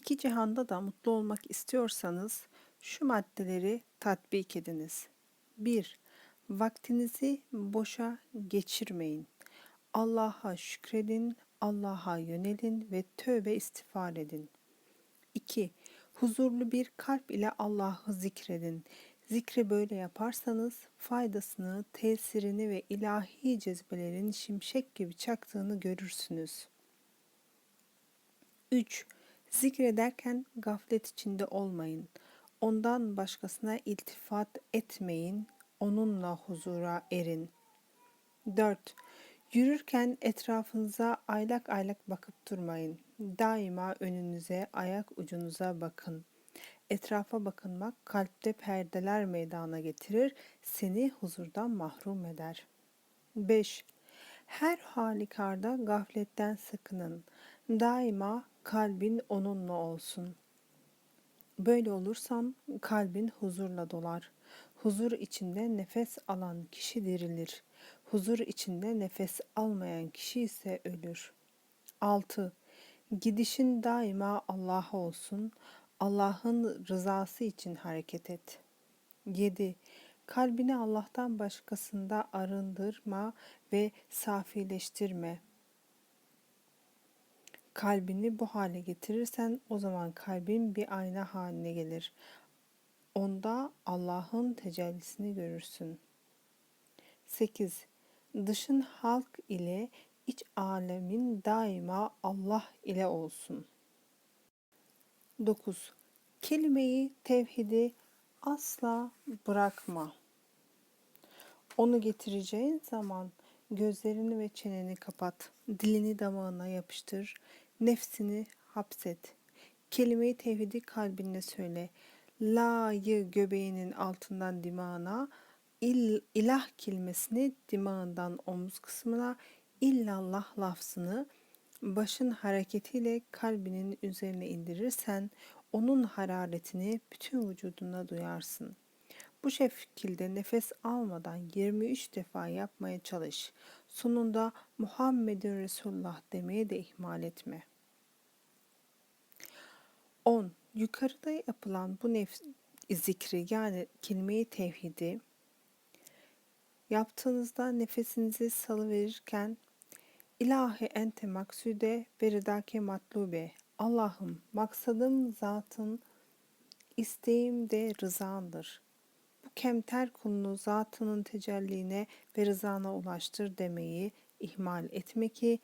İki cihanda da mutlu olmak istiyorsanız şu maddeleri tatbik ediniz. 1. Vaktinizi boşa geçirmeyin. Allah'a şükredin, Allah'a yönelin ve tövbe istiğfar edin. 2. Huzurlu bir kalp ile Allah'ı zikredin. Zikri böyle yaparsanız faydasını, tesirini ve ilahi cezbelerin şimşek gibi çaktığını görürsünüz. 3. Zikrederken gaflet içinde olmayın. Ondan başkasına iltifat etmeyin. Onunla huzura erin. 4. Yürürken etrafınıza aylak aylak bakıp durmayın. Daima önünüze, ayak ucunuza bakın. Etrafa bakınmak kalpte perdeler meydana getirir, seni huzurdan mahrum eder. 5. Her halükarda gafletten sakının. Daima kalbin onunla olsun. Böyle olursan kalbin huzurla dolar. Huzur içinde nefes alan kişi dirilir. Huzur içinde nefes almayan kişi ise ölür. 6. Gidişin daima Allah'a olsun. Allah'ın rızası için hareket et. 7. Kalbini Allah'tan başkasında arındırma ve safileştirme. Kalbini bu hale getirirsen o zaman kalbin bir ayna haline gelir. Onda Allah'ın tecellisini görürsün. 8. Dışın halk ile iç alemin daima Allah ile olsun. 9. Kelimeyi tevhidi asla bırakma. Onu getireceğin zaman gözlerini ve çeneni kapat. Dilini damağına yapıştır. Nefsini hapset. Kelimeyi tevhidi kalbinde söyle. La'yı göbeğinin altından dimağına, il, ilah kelimesini dimağından omuz kısmına, illallah lafzını başın hareketiyle kalbinin üzerine indirirsen onun hararetini bütün vücuduna duyarsın. Bu şekilde nefes almadan 23 defa yapmaya çalış. Sonunda Muhammedun Resulullah demeye de ihmal etme. 10. Yukarıda yapılan bu nef zikri yani kelime-i tevhidi yaptığınızda nefesinizi salıverirken İlahi ente maksude ve ridake matlube. Allah'ım maksadım zatın, isteğim de rızandır. Kemter kulunu zatının tecelline ve rızana ulaştır demeyi ihmal etme ki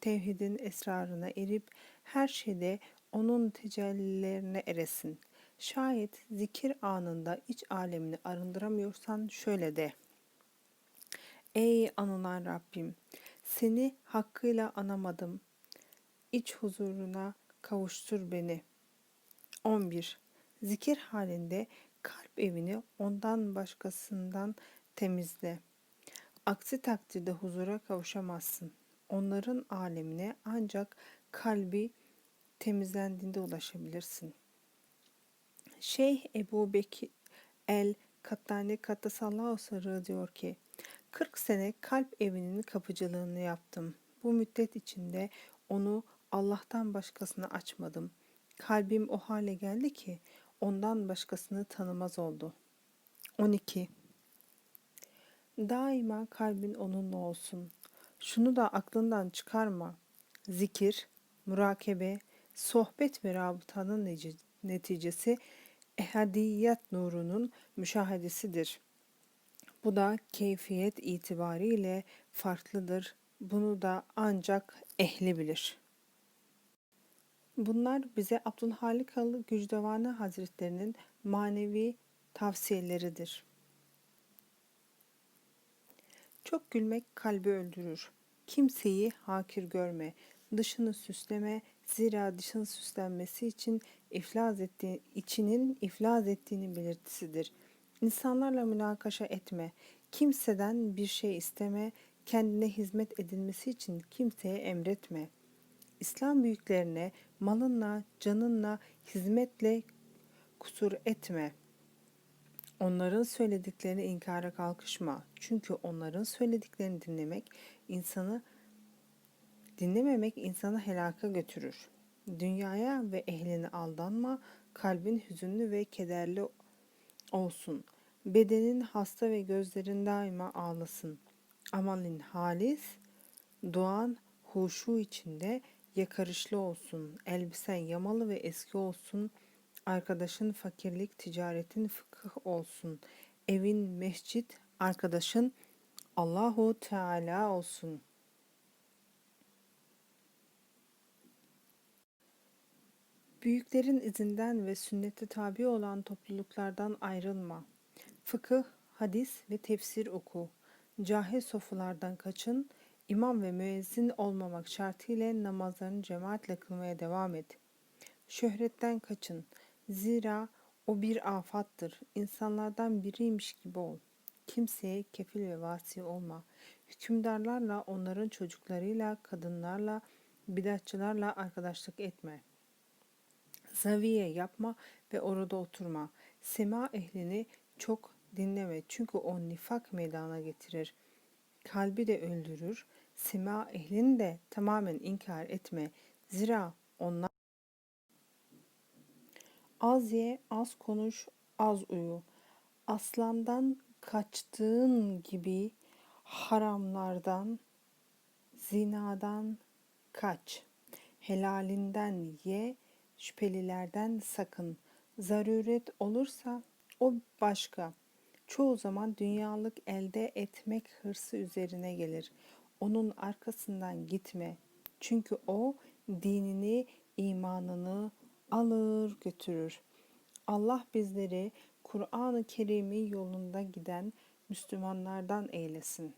tevhidin esrarına erip her şeyde onun tecellilerine eresin. Şayet zikir anında iç alemini arındıramıyorsan şöyle de. Ey anılan Rabbim! Seni hakkıyla anamadım. İç huzuruna kavuştur beni. 11. Zikir halinde evini ondan başkasından temizle. Aksi takdirde huzura kavuşamazsın. Onların alemine ancak kalbi temizlendiğinde ulaşabilirsin. Şeyh Ebu Bekir el Kattani Kattasallahu Sarı diyor ki 40 sene kalp evinin kapıcılığını yaptım. Bu müddet içinde onu Allah'tan başkasını açmadım. Kalbim o hale geldi ki ondan başkasını tanımaz oldu. 12. Daima kalbin onunla olsun. Şunu da aklından çıkarma. Zikir, murakebe, sohbet ve rabıtanın neticesi ehadiyet nurunun müşahedesidir.'' Bu da keyfiyet itibariyle farklıdır. Bunu da ancak ehli bilir. Bunlar bize Abdülhalik Halı Gücdevani Hazretlerinin manevi tavsiyeleridir. Çok gülmek kalbi öldürür. Kimseyi hakir görme, dışını süsleme, zira dışın süslenmesi için iflas ettiği, içinin iflas ettiğini belirtisidir.'' İnsanlarla münakaşa etme. Kimseden bir şey isteme. Kendine hizmet edilmesi için kimseye emretme. İslam büyüklerine malınla, canınla, hizmetle kusur etme. Onların söylediklerini inkara kalkışma. Çünkü onların söylediklerini dinlemek insanı dinlememek insanı helaka götürür. Dünyaya ve ehline aldanma. Kalbin hüzünlü ve kederli olsun. Bedenin hasta ve gözlerin daima ağlasın. Amalin halis, duan huşu içinde yakarışlı olsun. Elbisen yamalı ve eski olsun. Arkadaşın fakirlik, ticaretin fıkıh olsun. Evin mescit, arkadaşın Allahu Teala olsun. Büyüklerin izinden ve sünnete tabi olan topluluklardan ayrılma. Fıkıh, hadis ve tefsir oku. Cahil sofulardan kaçın. İmam ve müezzin olmamak şartıyla namazlarını cemaatle kılmaya devam et. Şöhretten kaçın. Zira o bir afattır. İnsanlardan biriymiş gibi ol. Kimseye kefil ve vasi olma. Hükümdarlarla, onların çocuklarıyla, kadınlarla, bidatçılarla arkadaşlık etme.'' Zaviye yapma ve orada oturma. Sema ehlini çok dinleme çünkü o nifak meydana getirir. Kalbi de öldürür. Sema ehlini de tamamen inkar etme. Zira onlar az ye, az konuş, az uyu. Aslandan kaçtığın gibi haramlardan, zinadan kaç. Helalinden ye, şüphelilerden sakın. Zaruret olursa o başka. Çoğu zaman dünyalık elde etmek hırsı üzerine gelir. Onun arkasından gitme. Çünkü o dinini, imanını alır götürür. Allah bizleri Kur'an-ı Kerim'i yolunda giden Müslümanlardan eylesin.